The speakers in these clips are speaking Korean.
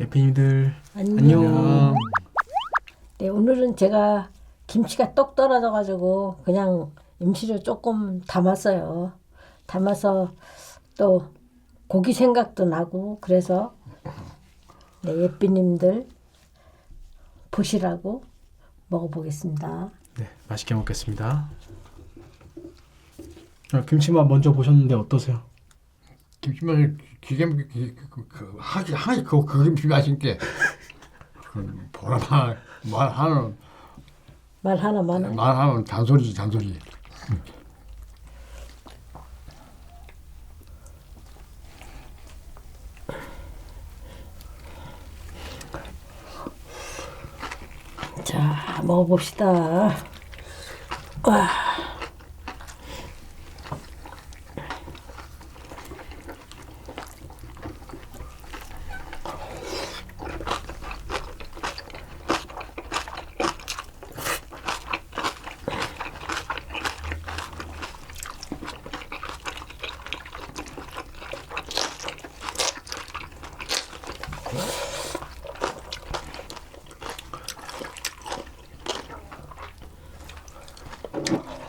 예피님들 안녕. 안녕. 네, 오늘은 제가 김치가 똑 떨어져 가지고 그냥 임시로 조금 담았어요. 담아서 또 고기 생각도 나고 그래서 네, 예삐님들 보시라고 먹어보겠습니다. 네, 맛있게 먹겠습니다. 아, 김치맛 먼저 보셨는데 어떠세요? 김치맛이 그, 하기 하기 그, 그 김치 맛있게 그 보라만 말하는 말 하나만 말하는 잔소리지 잔소리. 자 먹어봅시다. 와.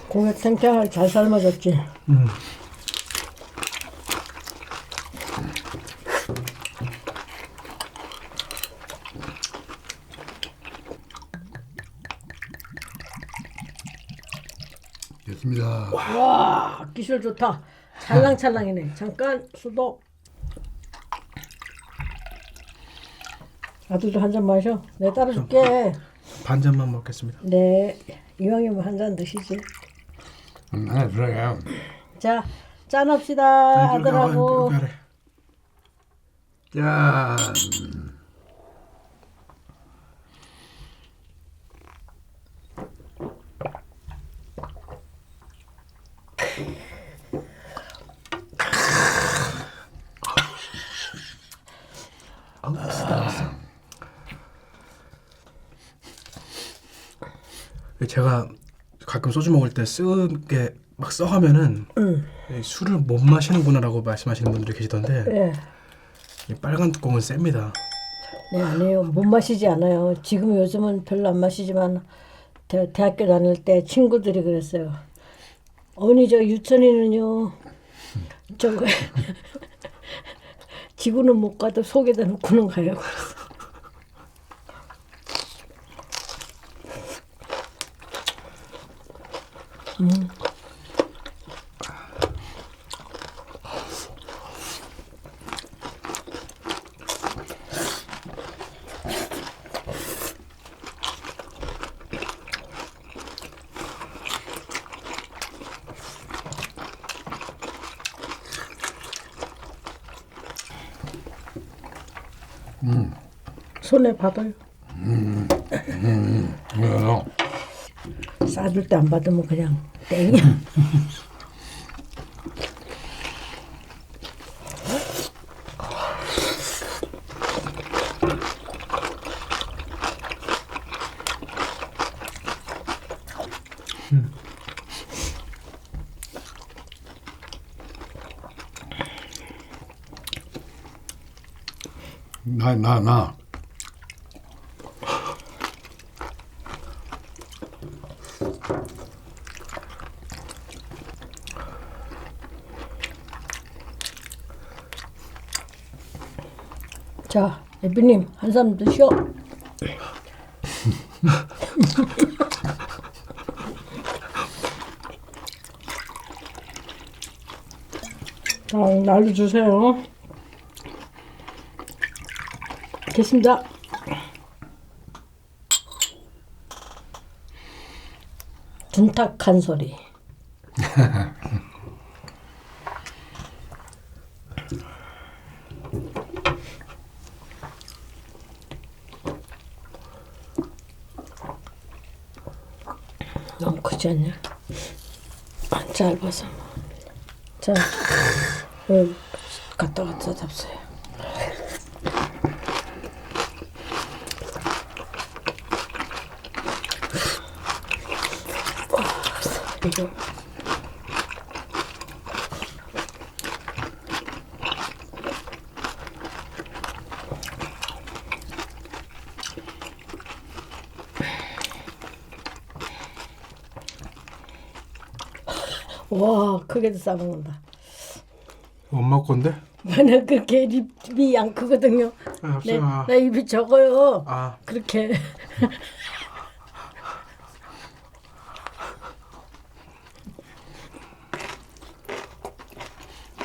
고기 탱탱하게 잘 삶아졌지. 음. 됐습니다. 와 기술 좋다. 찰랑찰랑이네. 잠깐 수도. 아들도 한 잔 마셔. 내 따라줄게. 반 잔만 먹겠습니다. 네 이왕이면 한 잔 드시지. 음, 하나 들어가요. 자 짠합시다 아들하고. 그래. 짠. 제가 가끔 소주 먹을 때쓴게막 써하면은 이 술을 못 마시는구나라고 말씀하시는 분들이 계시던데 네. 이 빨간 뚜껑은 셉니다. 네 아니에요 못 마시지 않아요. 지금 요즘은 별로 안 마시지만 대, 대학교 다닐 때 친구들이 그랬어요. 언니 저 유천이는요 저거 지구는 못 가도 속에다 놓고는 가요. 손에 받아요. 뭐요? 싸줄 때 안 받으면 그냥 땡이야. 나 나 나. 자, 예비님 한 사람 드셔. 자, 날로 주세요. 됐습니다. 둔탁한 소리. 크지 않냐? 안 짧아서. 자, 그 갔다 갔다 잡수요. 이거 와 크게도 싸먹는다. 엄마 건데? 나는 그렇게 입이 양 크거든요. 아, 내. 나 입이 적어요. 아, 그렇게.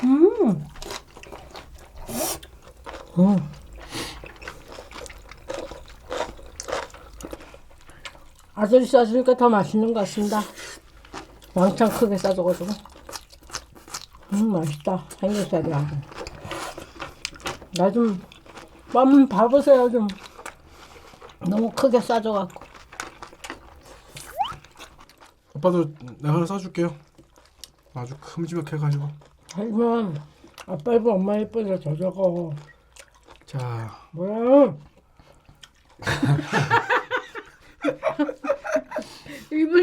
음. 음. 아들이 싸주니까 더 맛있는 것 같습니다. 왕창 크게 싸줘가지고. 음, 맛있다. 삼겹살이 아주. 나 좀, 맘 봐보세요, 좀. 너무 크게 싸줘갖고. 아빠도 내가 하나 싸줄게요. 아주 큼지막해 가지고. 하지만, 아빠 입은 엄마 입보다 더 적어. 자, 뭐야?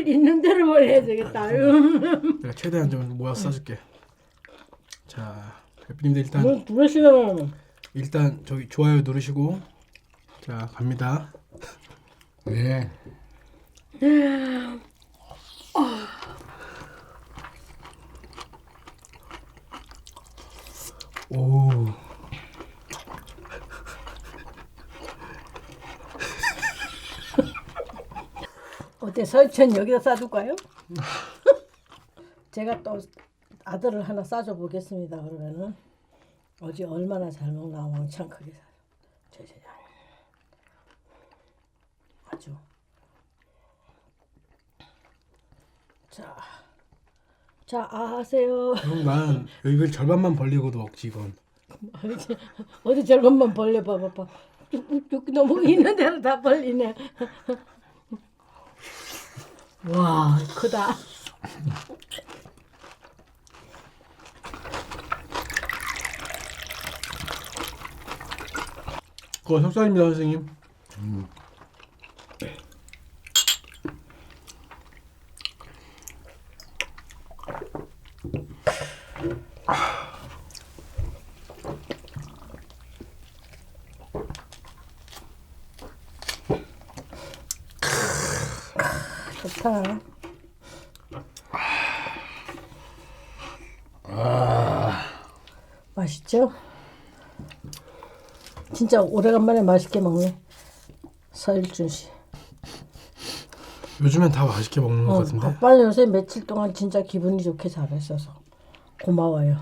있는 대로 벌려야 되겠다. 음. 내가 최대한 좀 모아서 싸줄게. 자, 대표님들 일단 뭐, 부르시면, 일단 저기 좋아요 누르시고 자 갑니다. 네. 오, 어때, 설천 여기다 싸줄까요? 제가 또 아들을 하나 싸줘 보겠습니다. 그러면은 어제 얼마나 잘 먹나 왕창 크게 싸줘. 제제자 아주 자, 자 아, 하세요. 그럼 난 여기 절반만 벌리고도 먹지 이건. 어디, 어디 저것만 벌려 봐봐 봐. 쭉 너무 있는 대로 다 벌리네. 와 크다. 그거 속살입니다 선생님. 좋다. 맛있죠? 진짜 오래간만에 맛있게 먹네. 서일준 씨. 요즘엔 다 맛있게 먹는 것 어, 같은데. 아빠는 요새 며칠 동안 진짜 기분이 좋게 잘했어서 고마워요.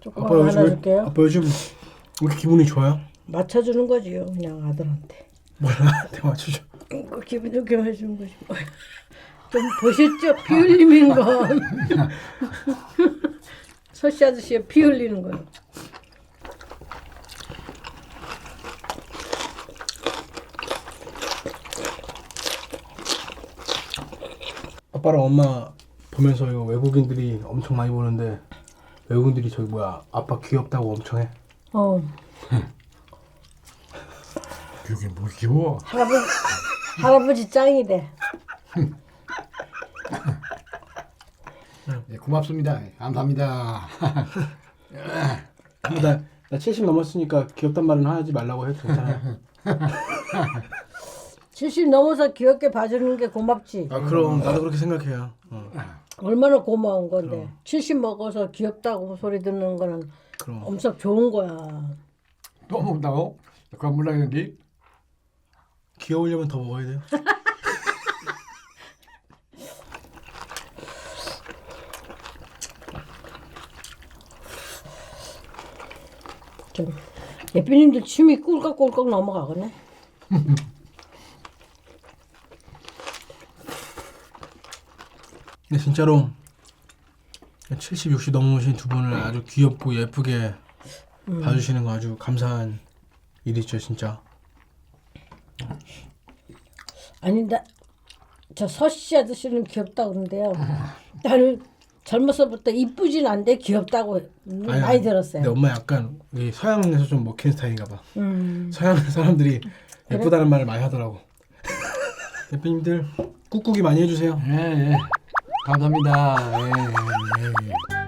조금 아빠 요즘 왜- 줄게요. 아빠 요즘 왜 이렇게 기분이 좋아요? 맞춰주는 거지요, 그냥 아들한테. 몰라, 내가 맞추죠. 그 기분 좋게 해주는 거지. 뭐. 좀 보셨죠? 피 흘리는 거. 서씨 아저씨가 피 흘리는 거요. 아빠랑 엄마 보면서 이거 외국인들이 엄청 많이 보는데 외국인들이 저기 뭐야 아빠 귀엽다고 엄청 해. 어, 그게 뭐 귀여워. 할아버지, 할아버지 짱이래. 네, 고맙습니다. 감사합니다. 근데 나, 나 70 넘었으니까 귀엽단 말은 하지 말라고 해도 괜찮아. 70 넘어서 귀엽게 봐주는 게 고맙지. 아 그럼 나도 그렇게 생각해요. 어, 얼마나 고마운 건데. 70 먹어서 귀엽다고 소리 듣는 거는 그럼 엄청 좋은 거야. 또 먹는다고? 그건 몰랐는데. 귀여우려면 더 먹어야 돼요. 좀 예삐님들 침이 꿀꺽꿀꺽 넘어가거네. 근데 진짜로 70, 60 넘으신 두 분을 아주 귀엽고 예쁘게 봐주시는 거 아주 감사한 일이죠 진짜. 아니 나저 서씨 아저씨는 귀엽다 그러는데요. 나는 젊어서부터 이쁘진 않은데 귀엽다고 음, 아니, 많이 들었어요. 근데 엄마 약간 이 서양에서 좀 먹히는 스타일인가 봐. 음. 서양 사람들이 예쁘다는 말을 많이 하더라고. 대표님들 꾹꾹이 많이 해주세요. 예, 예. 감사합니다. 예, 예, 예.